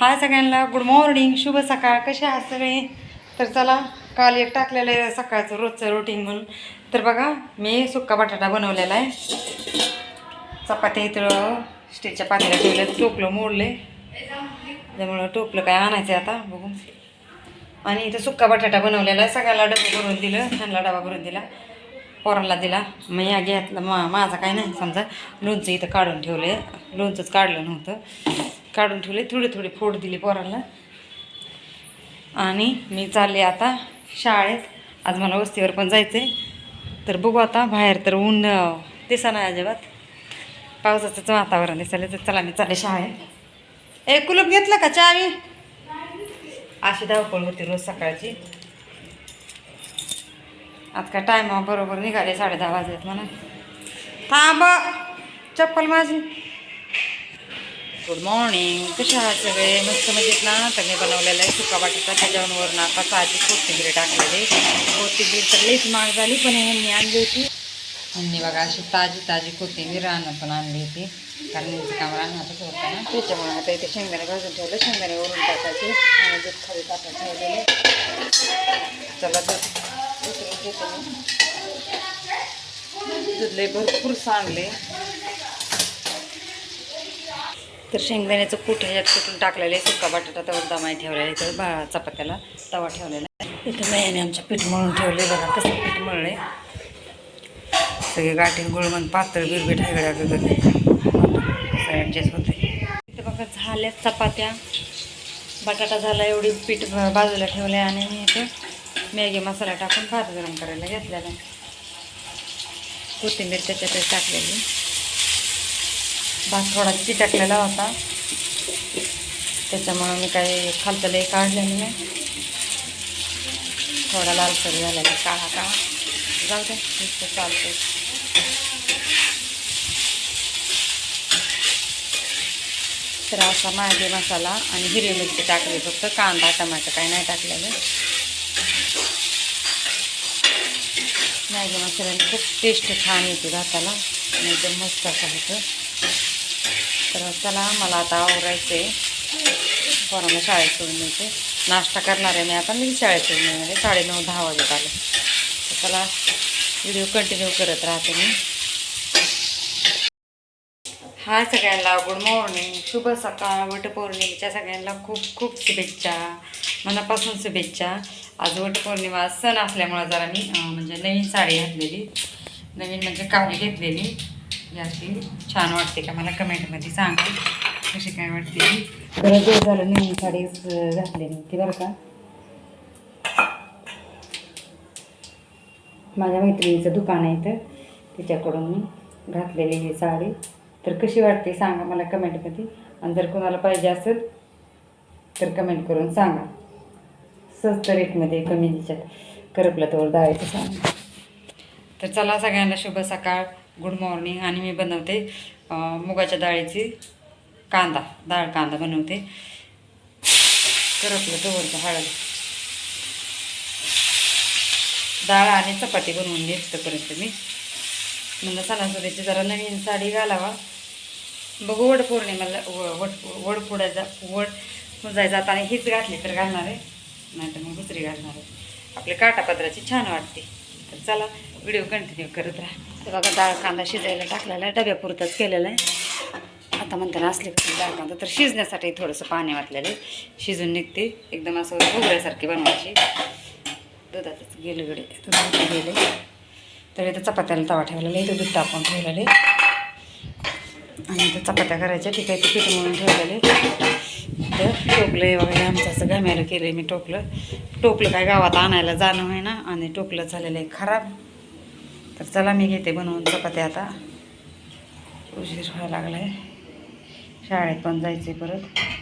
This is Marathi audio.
हाय सगळ्यांना गुड मॉर्निंग शुभ सकाळ कसे आहात सगळे? तर चला काल एक टाकलेलं आहे सकाळचं रोजचं रुटीन म्हणून. तर बघा मी सुक्का बटाटा बनवलेला आहे. चपात्या इथं स्टीलच्या पातेला ठेवले टोपलं मोडले. त्यामुळं टोपलं काय आणायचं आहे आता बघू. आणि इथं सुक्का बटाटा बनवलेला आहे सगळ्याला डबा भरून दिलं ह्यांना डबा भरून दिला पोराला दिला. मग या घेतला मा माझा काय नाही समजा. लोणचं इथं काढून ठेवले लोणचंच काढलं नव्हतं. काढून ठेवले थोडे थोडे फोड दिली पोरांना. आणि मी चालले आता शाळेत. आज मला वस्तीवर पण जायचं आहे तर बघू आता बाहेर तर ऊन दिसा नाही अजिबात. पावसाचंच वातावरण दिसायला तर चला मी चालले शाळेत. ए कुलूप घेतलं का चावी? अशी धावपळ होती रोज सकाळची. आज काय टायमा बरोबर निघाले साडे दहा वाजलेत म्हणा. थांब चप्पल माझी. गुड मॉर्निंग कशा आहात सगळे? मस्त मजेत ना? तर मी बनवलेलं आहे. सुका बटाटा त्याच्यावर वरून आता ताजी कोथिंबीर टाकलेली. कोथिंबीर तर लईच महाग झाली पण ह्यांनी आणली होती. ह्यांनी बघा अशी ताजी ताजी कोथिंबीर राहणं पण आणली होती. कारण यांचं काम राहणारच होतं ना. त्याच्यामुळे आता इथे शेंगदाणे भाजून ठेवलं. शेंगदाणे वरून टाकायचे. आणि दूध खाली टाकायचे ठेवलेले. चला दूध. दूध लई भरपूर चांगले तर शेंगदाण्याचं कूट ह्याच्यात कुठून टाकलेलं आहे सुका बटाटा तवर दमाई ठेवलेला आहे तर बा चपात्याला तवा ठेवलेला आहे. इथं नाही आमच्या पीठ मळून ठेवले बघा कसं पीठ मळले सगळे गाठी गुळमण पातळ बिरबीट हायगड्या वगैरे कसं ॲडजस्ट होते. इथं बघा झाल्या चपात्या. बटाटा झाला एवढी पीठ बाजूला ठेवलं आहे आणि मी इथं मॅगी मसाला टाकून भात गरम करायला घेतलेला आहे. कोथिंबीर त्याच्यातच टाकलेली. भात थोडा चिटकलेला होता? त्याच्यामुळं मी काही खालचं लई काढलेलं नाही. थोडा लालसर झालेला काळा काळा जाऊ दे नुसतं चालतं तर असा मागे मसाला आणि हिरवी मिरची टाकली फक्त कांदा टमाटर काही नाही टाकलेलं. मॅगी मसाल्याने खूप टेस्ट छान येते भाताला. आणि एकदम मस्त असं होतं. तर चला मला आता आवरायचं आहे पोरांना शाळेत सोडून यायचे नाश्ता करणार आहे मी आता. मी शाळेत सोडून येणार आहे. साडेनऊ दहा वाजत आले. तर चला व्हिडिओ कंटिन्यू करत राहते मी. हाय सगळ्यांना. Good morning. शुभ सकाळ. वटपौर्णिमेच्या सगळ्यांना खूप खूप शुभेच्छा. मनापासून शुभेच्छा. आज वटपौर्णिमा सण असल्यामुळं जरा मी म्हणजे नवीन साडी घातलेली. नवीन म्हणजे काळी घेतलेली. ही अशी छान वाटते का मला कमेंटमध्ये सांगा. कशी काय वाटते ती बरं दिवस झालं नवीन साडी अं, घातलेली होती बरं का. माझ्या मैत्रिणीचं दुकान आहे इथं. तिच्याकडून मी घातलेली ही साडी. तर कशी वाटते सांगा मला कमेंटमध्ये. आणि जर कोणाला पाहिजे असेल तर कमेंट करून सांगा. स्वस्त रेटमध्ये कमी ह्याच्यात. करपलं तोवर दायचं सांगा. तर चला सगळ्यांना शुभ सकाळ. गुड मॉर्निंग आणि मी बनवते मुगाच्या डाळीची कांदा डाळ कांदा बनवते. करपलं तोवरचं हळद. डाळ आणि चपाती बनवून घे तोपर्यंत मी. म्हणलं सणासुदीची जरा नवीन साडी घालावा. बघू वड पौर्णिमेला व- वड वड फोडायचा वड पुजाय आणि हीच घातली तर घालणार आहे. नाही तर मग दुसरी घालणार आहे. आपल्या काटापत्राची छान वाटते. तर चला व्हिडिओ कंटिन्यू करत राहा. हे बघा डाळ कांदा शिजायला टाकलेला आहे डब्यापुरताच केलेला आहे. आता म्हणताना असले डाळ कांदा तर शिजण्यासाठी थोडंसं पाणी वाटलेलं आहे. शिजून निघते. एकदम असं उघड्यासारखी बनवायची. दुधातच गेले गडे. दुधात गेले. तर इथं चपात्याला तवा ठेवलेला आहे. इथं दूध टाकून ठेवलेले आणि इथं चपात्या करायच्या. ठीक आहे ते पीठ म्हणून ठेवलेले तर टोपलं वगैरे आमचं असं घाम्याला केलं आहे मी टोपलं. टोपलं काय गावात आणायला जाणं आहे ना आणि टोपलं झालेलं आहे खराब. तर चला मी घेते बनवून चपात्या आता. उशीर व्हायला लागला आहे शाळेत पण जायचं आहे परत.